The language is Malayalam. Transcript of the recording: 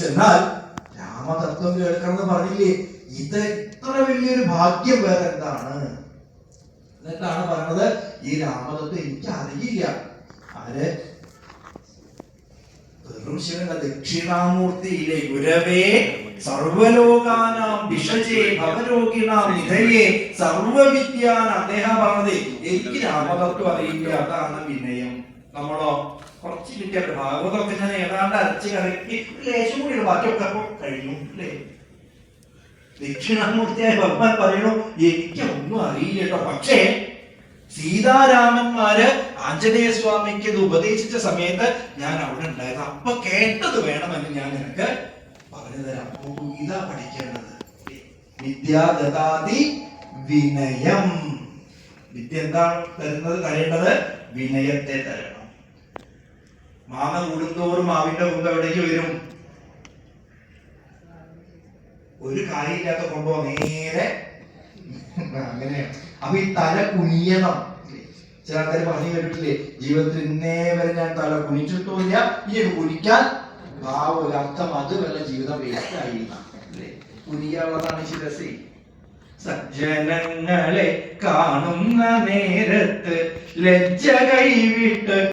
ചെന്നാൽ രാമതത്വം കേൾക്കണം പറഞ്ഞില്ലേ? ഇത് ഇത്ര വലിയൊരു ഭാഗ്യം വേറെ എന്താണ്? എന്നിട്ടാണ് പറഞ്ഞത് ഈ രാമതത്വം എനിക്ക് അറിയില്ല. ആര്? വെറും ശിവന ദക്ഷിണാമൂർത്തിയിലെ ഗുരവേ സർവലോകാനാം വിഷജേ ഭവരോഗിണാം നിധയേ സർവവിദ്യാൻ അദ്ദേഹം പറഞ്ഞത് എനിക്ക് രാമതത്വം അറിയില്ല. അതാണ് വിനയം. നമ്മളോ കുറച്ച് കിട്ടിയ ഭാഗവതമൊക്കെ ഞാൻ ഏതാണ്ട് അരച്ച് കറക്കി ലേശം കൂടി. ബാക്കിയൊക്കെ അപ്പൊ കഴിഞ്ഞു അല്ലേ? ദക്ഷിണാമൂർത്തിയായ ഭഗവാൻ പറയണു എനിക്ക് ഒന്നും അറിയില്ല പക്ഷേ സീതാരാമന്മാര് ആഞ്ജനേയ സ്വാമിക്ക് ഇത് ഉപദേശിച്ച സമയത്ത് ഞാൻ അവിടെ ഉണ്ടായത് അപ്പൊ കേട്ടത് വേണമെന്ന് ഞാൻ നിനക്ക് പറഞ്ഞു തരാം. ഇതാ പഠിക്കേണ്ടത്. വിദ്യാദാതി വിനയം. വിദ്യ എന്താണ് തരുന്നത്? തരേണ്ടത് വിനയത്തെ തരണം. മാമ കൂടുന്തോറും മാവിന്റെ മുമ്പ് എവിടേക്ക് വരും? ഒരു കാര്യമില്ലാത്ത കൊമ്പോ നേരെ അങ്ങനെയാണ് അപ്പൊ ഈ തല കുനിയണം. ചില ആൾക്കാർ പറഞ്ഞു കേട്ടിട്ടില്ലേ ജീവിതത്തിൽ ഇന്നേ വരെ ഞാൻ തല കുനിച്ചിട്ടില്ല ഈ കുനിക്കാൻ ആ ഒരു അർത്ഥം അത് വല്ല ജീവിതം വേസ്റ്റ് ആയിരുന്ന അല്ലേ ശിരസി. സജ്ജനങ്ങളെ കാണുന്ന നേരത്ത് ലജ്ജ കൈവിട്ട്